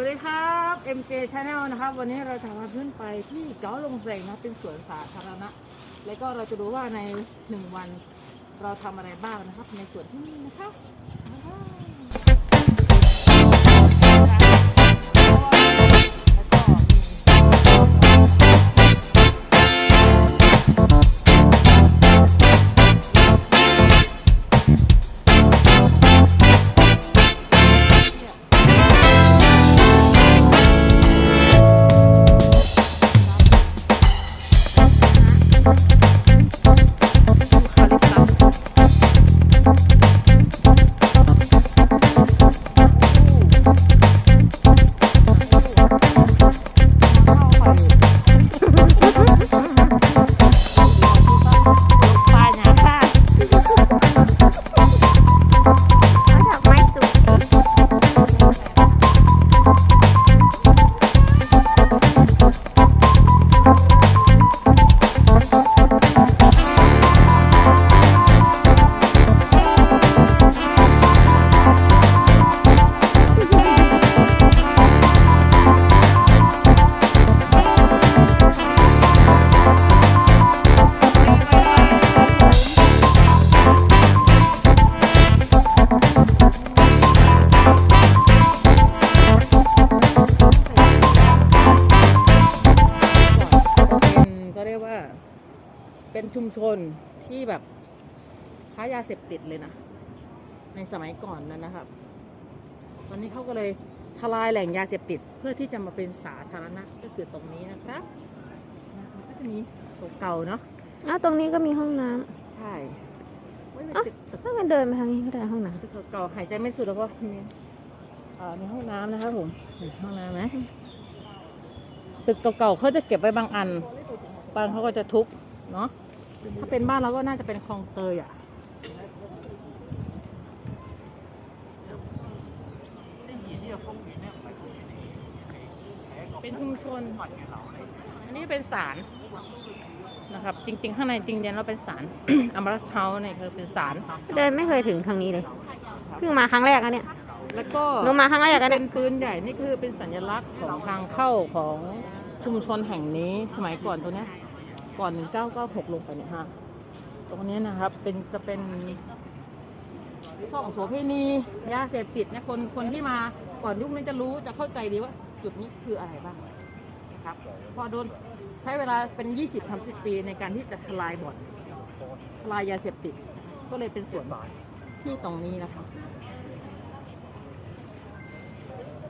วัสดีครับ MJ Channel นะครับ วันนี้เราจะพาเพื่อนไปที่เก๋าลงเสงนะเป็นสวนสาธารณะ แล้วก็เราจะดูว่าในหนึ่งวันเราทำอะไรบ้างนะครับ ในสวนที่นี่นะคะ เป็นชุมชนที่แบบค้ายาเสพติดเลยนะ ในสมัยก่อนนั้นนะครับ ตอนนี้เขาก็เลยทลายแหล่งยาเสพติดเพื่อที่จะมาเป็นสาธารณะก็คือตรงนี้นะครับนะคะก็จะมีเก่าๆเนาะอ้าวตรงนี้ก็มีห้องน้ใช่เว้ยำเป็นอ๋อตึกตึก ถ้ากันเดินไปทางนี้ก็ได้ห้องน้ตึกเก่าๆหายใจไม่สุดแล้วก็มีเอ่อมีห้องน้ำนะครับผมเห็นห้องน้ำไหมตึกเก่าๆเขาจะเก็บไว้บางอัน บางเขาก็จะทุบเนาะ ถ้าเป็นบ้านเราก็น่าจะเป็นคลองเตยอะเป็นชุมชน อันนี้เป็นศาลนะครับ จริง ๆ ข้างในจริงๆเราเป็นศาล อัมรัสเฮาส์เนี่ยคือเป็นศาลำเดินไม่เคยถึงทางนี้เลย เพิ่งมาครั้งแรกอะเนี่ย แล้วก็หนูมาครั้งแรกอะเป็เนี่ยนปืนใหญ่นี่คือเป็นสัญลักษณ์ของทางเข้าของชุมชนแห่งนี้สมัยก่อนตัวเนี้ย ก่อน 1996 ลงไปเนี่ยฮะตรงนี้นะครับเป็นจะเป็นช่องโสเภณียาเสพติดเนี่ยคนคนที่มาก่อนยุคนี้จะรู้จะเข้าใจดีว่า จุดนี้คืออะไรบ้างนะครับ พอโดนใช้เวลาเป็น 20-30 ปีในการที่จะทลายบ่อนทลายยาเสพติด ก็เลยเป็นส่วนที่ตรงนี้นะคะ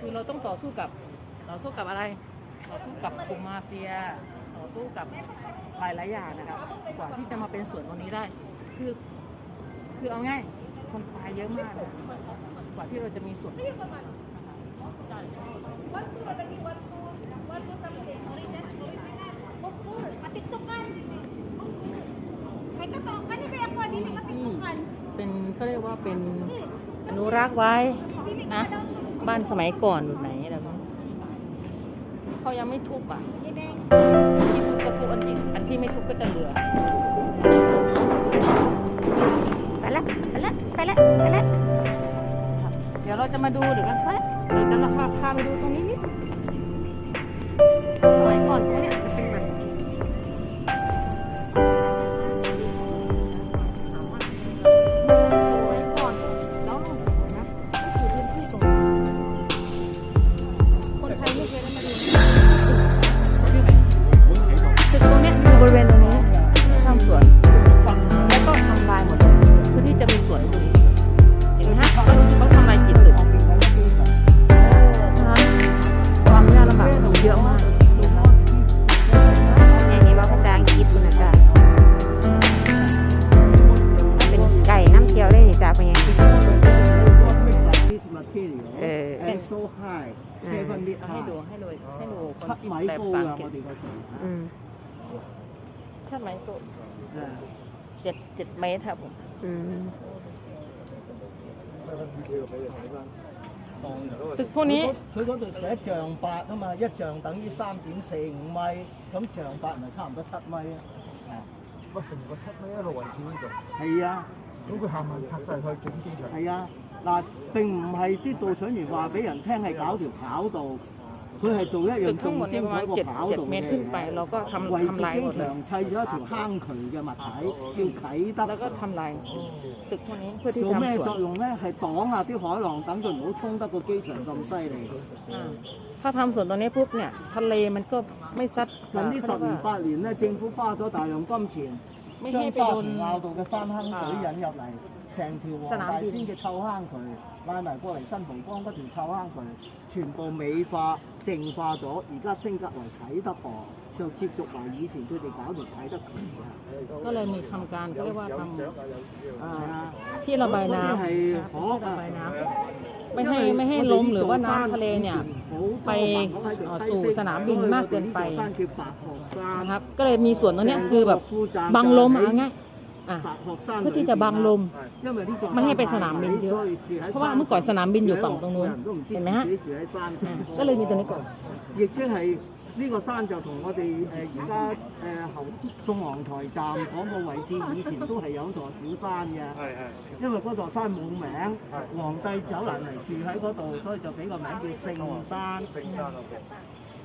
คือเราต้องต่อสู้กับต่อสู้กับอะไร ต่อสู้กับกลุ่มมาเฟีย ต่อสู้กับ หลายหลายอย่างนะครับ กว่าที่จะมาเป็นส่วนตรงนี้ได้ คือคือเอาง่ายคนตายเยอะมากนะกว่าที่เราจะมีส่วน Matiktukan. May katawakan ni Kaya ko, dili matiktukan. เป็นเขาเรียกว่าเป็นอนุรักษ์ไว้นะบ้านสมัยก่อนแบบไหนแบบนี้เขายังไม่ทุบอะ Gineng. ที่ทุบก็ทุบอันที่อันที่ไม่ทุบก็จะเหลือ ไปละไปละไปละไปละเดี๋ยวเราจะมาดูเดี๋ยวกันเดี๋ยวจะราคาพาไปดูตรงนี้นิดสมัยก่อนเขาเนี่ย seven meter ให้ดู high. ให้ดูให้ดูคน 七 ที่ 米 แปล 高 ภาษาอัง 啊！ กฤษ 我哋嗰时 อืม ใช่ไหมตัว 啊， เจ็ดเจ็ดเมตรครับผม อืม ตึกพวกนี้ 佢嗰度写象八啊嘛，一象等于三点四五米，咁象八咪差唔多七米啊。乜成个七米一路围住呢度，系啊，咁佢行行拆晒去景机场。系啊， 嗱，并唔系啲导赏员话俾人听系搞条跑道，佢系做一 ตึ 样 กทั้งหม 仲 ดเนี่ย 精 ประมาณ 彩过 เจ็ด 跑 เจ็ด 道 เม 嘅 ตรขึ้นไป 嘢。 เราก็ทำ 为自 ทำลายหม 己 ดเลย 场砌咗一条坑渠嘅物体，叫启 แล้วก็ 德。 ทำลายตึกพวกนี้เพื่อที่ 做咩 ทำสว 作 น 用咧？系挡下啲海浪，等佢唔好冲得个机场咁犀利。 อ่าถ้าทำสวนตรงนี้ปุ๊บเนี่ยทะเลมันก็ไม่ซัด 近呢十年八年咧，政府花咗大量金钱， ไม่ 将 ให้ไป 沙 โดน 田坳道嘅山坑水引入嚟， 成条黄大仙嘅臭坑渠拉埋过嚟新蒲岗嗰条臭坑渠，全部美化净化咗，而家升格为启德河，就接续埋以前佢哋搞条启德渠嘅。 ก็เลยมีทำการเขาเรียกว่าทำอ่า 系啊， ที่ระบายน้ำ 嗰啲系 นะครับ 可 ที่ระบายน้ำไม่ 因 ให้ 为 ไม่ให้ 我哋 ล้ม 呢 หรือว่า 座 น้ำ 山 ทะเลเนี่ย 以前好多 ไป 朋友喺度 เอ่อ 栖 สู่ 息 สนามบินมากเกินไป 所以我哋呢座山叫白鹤山 นะครับ ก็เลยมีส่วนตรงเนี้ยคือแบบบังลมอ่ะไง อ่ะ 白鹤山 เพื่อที่จะบังลม 因为呢座 ไม่ให้ไปสนามบินเยอะ 所以住喺 เพราะว่าเมื่อก่อนสนามบินอยู่ฝั่งตรงนู้น 都唔知 เห็นไหมฮะ 自己住喺山 อ่ะ 上 ก็เลยมีตรงนี้ก่อน 亦即系呢个山就同我哋诶而家诶后宋皇台站嗰个位置，以前都系有座小山嘅。因为嗰座山冇名，皇帝走难嚟住喺嗰度，所以就俾个名叫圣山。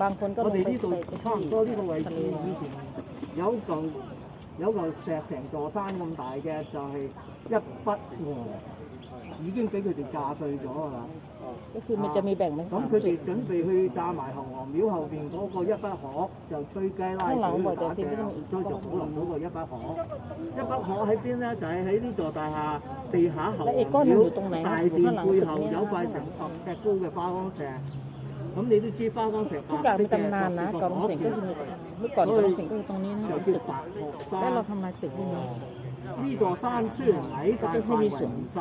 บางคนก็ 我 ลง 哋 ไป 呢 ไป 度 ไป 差唔 ที่ 多呢個位 ทะ 置 เล 以前有嚿有嚿石成座山咁大嘅，就係一筆鵝，已經俾佢哋炸碎咗㗎啦。 ก็คือมันจะมีแบ่งเป็นสา 咁 ม 佢 จุด 哋準備去炸埋後皇廟後邊嗰個一筆河，就吹雞拉ข้างหลัง 佢 บ่อย 去 แต่ 打 สิ่ง 仗 ที่ต้องอีก 所以就保留到個一筆河。一筆河喺邊咧？就係喺呢座大廈地下後 และ 皇 อีกก้อนหนึ่งอยู่ 廟 ตรงไหนนะ 大 อยู่ 殿 ข้างหลัง 背 ตึก 後 นี้ 有塊成十尺高嘅花崗石。 咁你都知花崗石 ทุกอย่างมีตำนานนะกอมสิงก็คือเมื่อก่อนกอมสิงก็คือตรงนี้นะ 就 ตึ 叫 ก 白鶴 และเรา 山。 ทำลายตึกพวกนี้ 呢座山雖然矮，但係範圍唔細。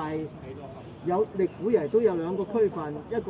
有歷古嚟都有兩個區分，一個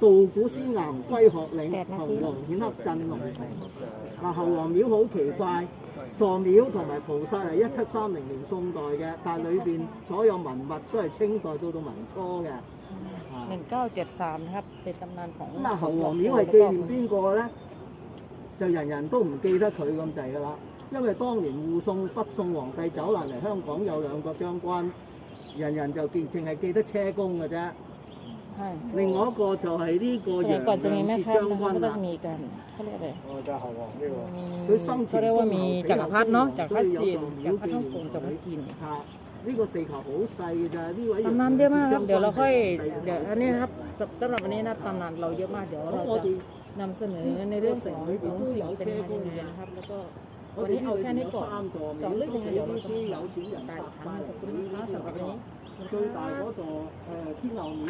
道古仙岩歸鶴嶺，侯王顯赫鎮龍城。嗱，侯王廟好奇怪，座廟同埋菩薩係一七三零年宋代嘅，但係裏邊所有文物都係清代到到民初嘅。啊 หนึ่งเก้าเจ็ดสามนะครับ เป็นตำนานของ 咁啊，侯王廟係紀念邊個咧？就人人都唔記得佢咁滯噶啦，因為當年護送北宋皇帝走難嚟香港有兩個將軍，人人就記淨係記得車公嘅啫。 ใช่ 另外一个就系呢个 สมัย 杨 ก่อนจะมี 杨 แม่ 节 ค้า 将 นะคะก็ 军 จะ 啊。 มีกันเขาเรียกอะไร 佢 มี 生前 เขาเรียกว่ามีจักรพรรดิเนาะจักรพรรดิจีน 有 จักรพรรดิฮ่องกงจักรพรรดิจีน 吓！呢个地球好细嘅咋，呢位 ตำนานเยอะมากครับ เดี๋ยวเราค่อย 杨 เดี๋ยว 节 อันนี้นะครับสำสำหรับวันนี้นะครับตำนานเราเยอะมาก เดี๋ยวเรา 咁我 จะ 哋 นำเสนอในเรื่องของของสิ่งเป็นมายังไงนะครับ แล้วก็วันนี้เอาแค่นี้ก่อนเจาะลึกยังไงเดี๋ยวเราจะ 啲有钱人 ตาย 搭 อีกครั้ง 翻 หนึงขอบคุณ 嚟 ครับสำหรับวันนี้ 最大嗰座诶天后庙。